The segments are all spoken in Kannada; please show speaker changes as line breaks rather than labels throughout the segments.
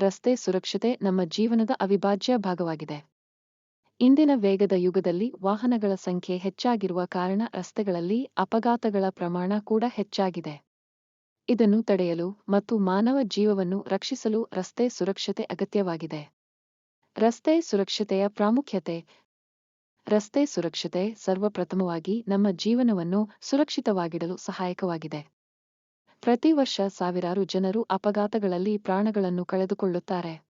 ರಸ್ತೆ ಸುರಕ್ಷತೆ ನಮ್ಮ ಜೀವನದ ಅವಿಭಾಜ್ಯ ಭಾಗವಾಗಿದೆ. ಇಂದಿನ ವೇಗದ ಯುಗದಲ್ಲಿ ವಾಹನಗಳ ಸಂಖ್ಯೆ ಹೆಚ್ಚಾಗಿರುವ ಕಾರಣ ರಸ್ತೆಗಳಲ್ಲಿ ಅಪಘಾತಗಳ ಪ್ರಮಾಣ ಕೂಡ ಹೆಚ್ಚಾಗಿದೆ. ಇದನ್ನು ತಡೆಯಲು ಮತ್ತು ಮಾನವ ಜೀವವನ್ನು ರಕ್ಷಿಸಲು ರಸ್ತೆ ಸುರಕ್ಷತೆ ಅಗತ್ಯವಾಗಿದೆ. ರಸ್ತೆ ಸುರಕ್ಷತೆಯ ಪ್ರಾಮುಖ್ಯತೆ. ರಸ್ತೆ ಸುರಕ್ಷತೆ ಸರ್ವಪ್ರಥಮವಾಗಿ ನಮ್ಮ ಜೀವನವನ್ನು ಸುರಕ್ಷಿತವಾಗಿಡಲು ಸಹಾಯಕವಾಗಿದೆ. ಪ್ರತಿ ವರ್ಷ ಸಾವಿರಾರು ಜನರು ಅಪಘಾತಗಳಲ್ಲಿ ಪ್ರಾಣಗಳನ್ನು ಕಳೆದುಕೊಳ್ಳುತ್ತಾರೆ.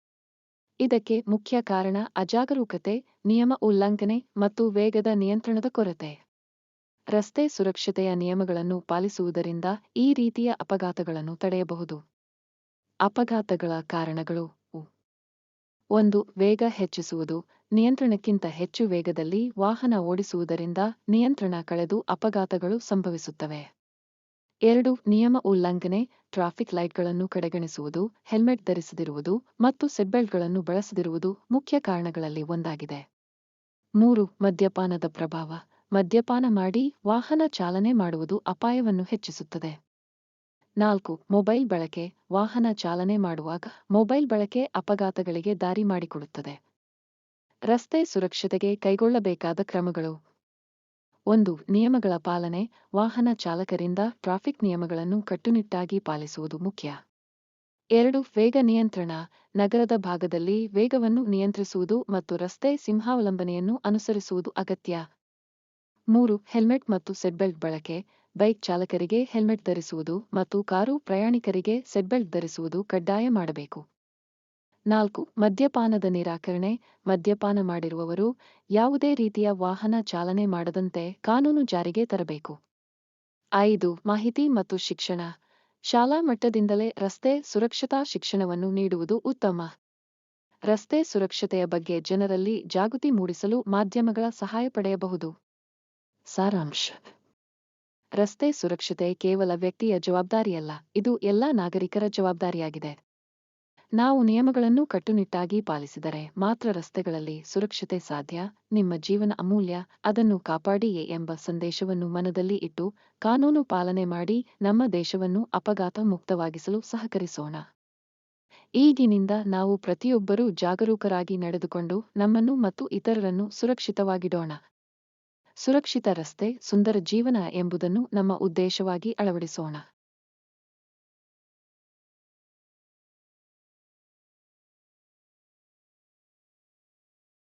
ಇದಕ್ಕೆ ಮುಖ್ಯ ಕಾರಣ ಅಜಾಗರೂಕತೆ, ನಿಯಮ ಉಲ್ಲಂಘನೆ ಮತ್ತು ವೇಗದ ನಿಯಂತ್ರಣದ ಕೊರತೆ. ರಸ್ತೆ ಸುರಕ್ಷತೆಯ ನಿಯಮಗಳನ್ನು ಪಾಲಿಸುವುದರಿಂದ ಈ ರೀತಿಯ ಅಪಘಾತಗಳನ್ನು ತಡೆಯಬಹುದು. ಅಪಘಾತಗಳ ಕಾರಣಗಳು. ಒಂದು, ವೇಗ ಹೆಚ್ಚಿಸುವುದು. ನಿಯಂತ್ರಣಕ್ಕಿಂತ ಹೆಚ್ಚು ವೇಗದಲ್ಲಿ ವಾಹನ ಓಡಿಸುವುದರಿಂದ ನಿಯಂತ್ರಣ ಕಳೆದು ಅಪಘಾತಗಳು ಸಂಭವಿಸುತ್ತವೆ. ಎರಡು, ನಿಯಮ ಉಲ್ಲಂಘನೆ, ಟ್ರಾಫಿಕ್ ಲೈಟ್ಗಳನ್ನು ಕಡೆಗಣಿಸುವುದು, ಹೆಲ್ಮೆಟ್ ಧರಿಸದಿರುವುದು ಮತ್ತು ಸೆಟ್ಬೆಲ್ಟ್ಗಳನ್ನು ಬಳಸದಿರುವುದು ಮುಖ್ಯ ಕಾರಣಗಳಲ್ಲಿ ಒಂದಾಗಿದೆ. ಮೂರು, ಮದ್ಯಪಾನದ ಪ್ರಭಾವ. ಮದ್ಯಪಾನ ಮಾಡಿ ವಾಹನ ಚಾಲನೆ ಮಾಡುವುದು ಅಪಾಯವನ್ನು ಹೆಚ್ಚಿಸುತ್ತದೆ. ನಾಲ್ಕು, ಮೊಬೈಲ್ ಬಳಕೆ. ವಾಹನ ಚಾಲನೆ ಮಾಡುವಾಗ ಮೊಬೈಲ್ ಬಳಕೆ ಅಪಘಾತಗಳಿಗೆ ದಾರಿ ಮಾಡಿಕೊಡುತ್ತದೆ. ರಸ್ತೆ ಸುರಕ್ಷತೆಗೆ ಕೈಗೊಳ್ಳಬೇಕಾದ ಕ್ರಮಗಳು. ಒಂದು, ನಿಯಮಗಳ ಪಾಲನೆ, ವಾಹನ ಚಾಲಕರಿಂದ ಟ್ರಾಫಿಕ್ ನಿಯಮಗಳನ್ನು ಕಟ್ಟುನಿಟ್ಟಾಗಿ ಪಾಲಿಸುವುದು ಮುಖ್ಯ. ಎರಡು, ವೇಗ ನಿಯಂತ್ರಣ, ನಗರದ ಭಾಗದಲ್ಲಿ ವೇಗವನ್ನು ನಿಯಂತ್ರಿಸುವುದು ಮತ್ತು ರಸ್ತೆ ಸಿಂಹಾವಲಂಬನೆಯನ್ನು ಅನುಸರಿಸುವುದು ಅಗತ್ಯ. ಮೂರು, ಹೆಲ್ಮೆಟ್ ಮತ್ತು ಸೆಟ್ಬೆಲ್ಟ್ ಬಳಕೆ, ಬೈಕ್ ಚಾಲಕರಿಗೆ ಹೆಲ್ಮೆಟ್ ಧರಿಸುವುದು ಮತ್ತು ಕಾರು ಪ್ರಯಾಣಿಕರಿಗೆ ಸೆಟ್ಬೆಲ್ಟ್ ಧರಿಸುವುದು ಕಡ್ಡಾಯ ಮಾಡಬೇಕು. ನಾಲ್ಕು, ಮದ್ಯಪಾನದ ನಿರಾಕರಣೆ, ಮದ್ಯಪಾನ ಮಾಡಿರುವವರು ಯಾವುದೇ ರೀತಿಯ ವಾಹನ ಚಾಲನೆ ಮಾಡದಂತೆ ಕಾನೂನು ಜಾರಿಗೆ ತರಬೇಕು. ಐದು, ಮಾಹಿತಿ ಮತ್ತು ಶಿಕ್ಷಣ. ಶಾಲಾ ಮಟ್ಟದಿಂದಲೇ ರಸ್ತೆ ಸುರಕ್ಷತಾ ಶಿಕ್ಷಣವನ್ನು ನೀಡುವುದು ಉತ್ತಮ. ರಸ್ತೆ ಸುರಕ್ಷತೆಯ ಬಗ್ಗೆ ಜನರಲ್ಲಿ ಜಾಗೃತಿ ಮೂಡಿಸಲು ಮಾಧ್ಯಮಗಳ ಸಹಾಯ ಪಡೆಯಬಹುದು. ಸಾರಾಂಶ. ರಸ್ತೆ ಸುರಕ್ಷತೆ ಕೇವಲ ವ್ಯಕ್ತಿಯ ಜವಾಬ್ದಾರಿಯಲ್ಲ, ಇದು ಎಲ್ಲ ನಾಗರಿಕರ ಜವಾಬ್ದಾರಿಯಾಗಿದೆ. ನಾವು ನಿಯಮಗಳನ್ನು ಕಟ್ಟುನಿಟ್ಟಾಗಿ ಪಾಲಿಸಿದರೆ ಮಾತ್ರ ರಸ್ತೆಗಳಲ್ಲಿ ಸುರಕ್ಷತೆ ಸಾಧ್ಯ, ನಿಮ್ಮ ಜೀವನ ಅಮೂಲ್ಯ, ಅದನ್ನು ಕಾಪಾಡಿಯೇ ಎಂಬ ಸಂದೇಶವನ್ನು ಮನದಲ್ಲಿ ಇಟ್ಟು ಕಾನೂನು ಪಾಲನೆ ಮಾಡಿ ನಮ್ಮ ದೇಶವನ್ನು ಅಪಘಾತ ಮುಕ್ತವಾಗಿಸಲು ಸಹಕರಿಸೋಣ. ಈಗಿನಿಂದ ನಾವು ಪ್ರತಿಯೊಬ್ಬರೂ ಜಾಗರೂಕರಾಗಿ ನಡೆದುಕೊಂಡು ನಮ್ಮನ್ನು ಮತ್ತು ಇತರರನ್ನು ಸುರಕ್ಷಿತವಾಗಿಡೋಣ. ಸುರಕ್ಷಿತ ರಸ್ತೆ, ಸುಂದರ ಜೀವನ ಎಂಬುದನ್ನು ನಮ್ಮ ಉದ್ದೇಶವಾಗಿ ಅಳವಡಿಸೋಣ.